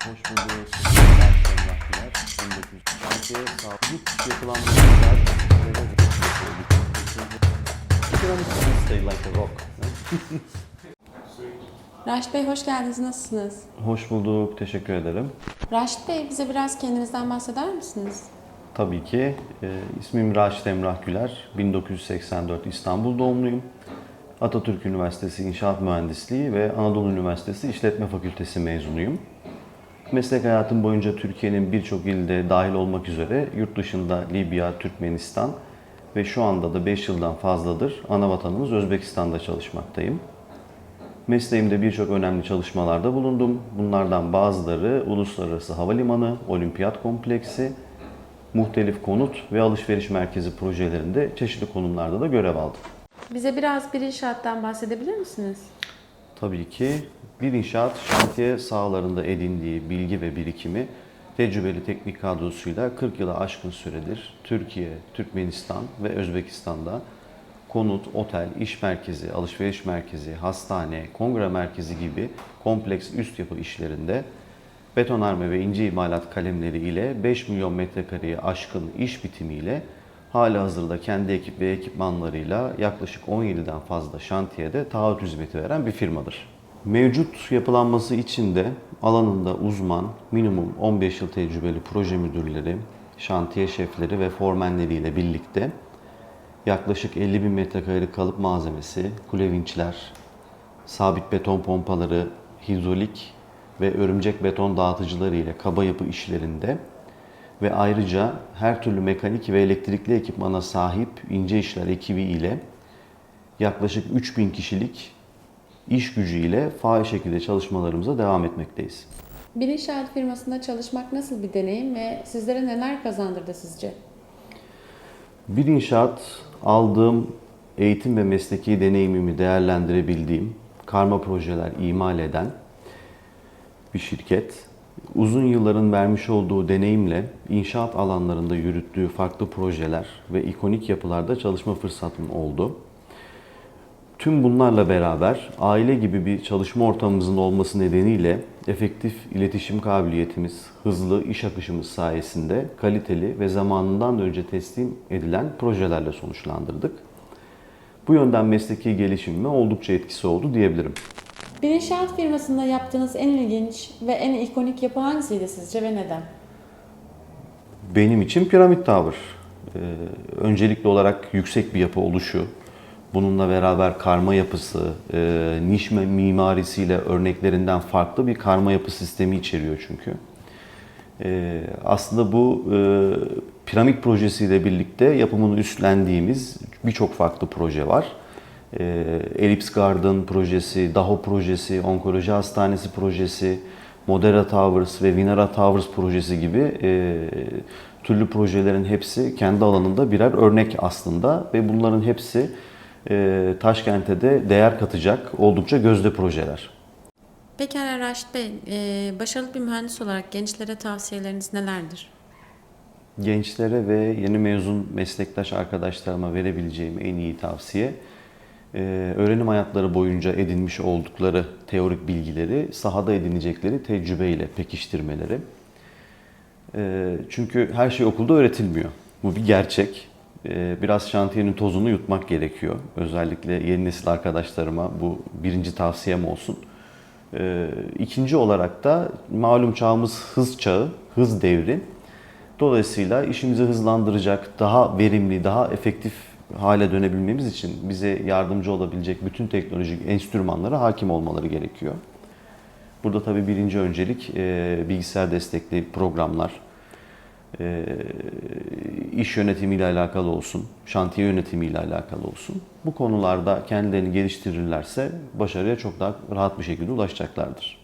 Hoş bulduk. 1900 şantiye sağlık stay like a rock. Raşit Bey hoş geldiniz. Nasılsınız? Hoş bulduk. Teşekkür ederim. Raşit Bey bize biraz kendinizden bahseder misiniz? Tabii ki. E, ismim Raşit Emrah Güler. 1984 İstanbul doğumluyum. Atatürk Üniversitesi İnşaat Mühendisliği ve Anadolu Üniversitesi İşletme Fakültesi mezunuyum. Meslek hayatım boyunca Türkiye'nin birçok ilde dahil olmak üzere yurt dışında Libya, Türkmenistan ve şu anda da 5 yıldan fazladır ana vatanımız Özbekistan'da çalışmaktayım. Mesleğimde birçok önemli çalışmalarda bulundum. Bunlardan bazıları Uluslararası Havalimanı, Olimpiyat Kompleksi, muhtelif konut ve alışveriş merkezi projelerinde çeşitli konumlarda da görev aldım. Bize biraz bir inşaattan bahsedebilir misiniz? Tabii ki bir inşaat şantiye sahalarında edindiği bilgi ve birikimi tecrübeli teknik kadrosuyla 40 yıla aşkın süredir Türkiye, Türkmenistan ve Özbekistan'da konut, otel, iş merkezi, alışveriş merkezi, hastane, kongre merkezi gibi kompleks üst yapı işlerinde betonarme ve ince imalat kalemleri ile 5 milyon metrekareye aşkın iş bitimiyle hali hazırda kendi ekip ve ekipmanlarıyla yaklaşık 17'den fazla şantiyede taahhüt hizmeti veren bir firmadır. Mevcut yapılanması için de alanında uzman, minimum 15 yıl tecrübeli proje müdürleri, şantiye şefleri ve formenleriyle birlikte yaklaşık 50 bin metrekarelik kalıp malzemesi, kule vinçler, sabit beton pompaları, hidrolik ve örümcek beton dağıtıcıları ile kaba yapı işlerinde ve ayrıca her türlü mekanik ve elektrikli ekipmana sahip ince işler ekibi ile yaklaşık 3000 kişilik iş gücü ile faal şekilde çalışmalarımıza devam etmekteyiz. Bir inşaat firmasında çalışmak nasıl bir deneyim ve sizlere neler kazandırdı sizce? Bir inşaat aldığım eğitim ve mesleki deneyimimi değerlendirebildiğim, karma projeler imal eden bir şirket. Uzun yılların vermiş olduğu deneyimle inşaat alanlarında yürüttüğü farklı projeler ve ikonik yapılarda çalışma fırsatım oldu. Tüm bunlarla beraber aile gibi bir çalışma ortamımızın olması nedeniyle efektif iletişim kabiliyetimiz, hızlı iş akışımız sayesinde kaliteli ve zamanından da önce teslim edilen projelerle sonuçlandırdık. Bu yönden mesleki gelişimime oldukça etkisi oldu diyebilirim. Bir inşaat firmasında yaptığınız en ilginç ve en ikonik yapı hangisiydi sizce ve neden? Benim için piramit tavır. Ee, öncelikli olarak yüksek bir yapı oluşu, bununla beraber karma yapısı, e, niş mimarisiyle örneklerinden farklı bir karma yapı sistemi içeriyor çünkü. E, aslında bu e, piramit projesiyle birlikte yapımını üstlendiğimiz birçok farklı proje var. E, Ellipse Garden projesi, Daho projesi, Onkoloji Hastanesi projesi, Modera Towers ve Vinara Towers projesi gibi e, türlü projelerin hepsi kendi alanında birer örnek aslında ve bunların hepsi e, Taşkent'e de değer katacak oldukça gözde projeler. Pekala Raşit Bey, e, başarılı bir mühendis olarak gençlere tavsiyeleriniz nelerdir? Gençlere ve yeni mezun meslektaş arkadaşlarıma verebileceğim en iyi tavsiye öğrenim hayatları boyunca edinmiş oldukları teorik bilgileri sahada edinecekleri tecrübeyle pekiştirmeleri. E, Çünkü her şey okulda öğretilmiyor. Bu bir gerçek. E, Biraz şantiyenin tozunu yutmak gerekiyor. Özellikle yeni nesil arkadaşlarıma bu birinci tavsiyem olsun. E, İkinci olarak da malum çağımız hız çağı, hız devri. Dolayısıyla işimizi hızlandıracak, daha verimli, daha efektif hale dönebilmemiz için bize yardımcı olabilecek bütün teknolojik enstrümanlara hakim olmaları gerekiyor. Burada tabii birinci öncelik e, bilgisayar destekli programlar, e, iş yönetimiyle alakalı olsun, şantiye yönetimiyle alakalı olsun. Bu konularda kendilerini geliştirirlerse başarıya çok daha rahat bir şekilde ulaşacaklardır.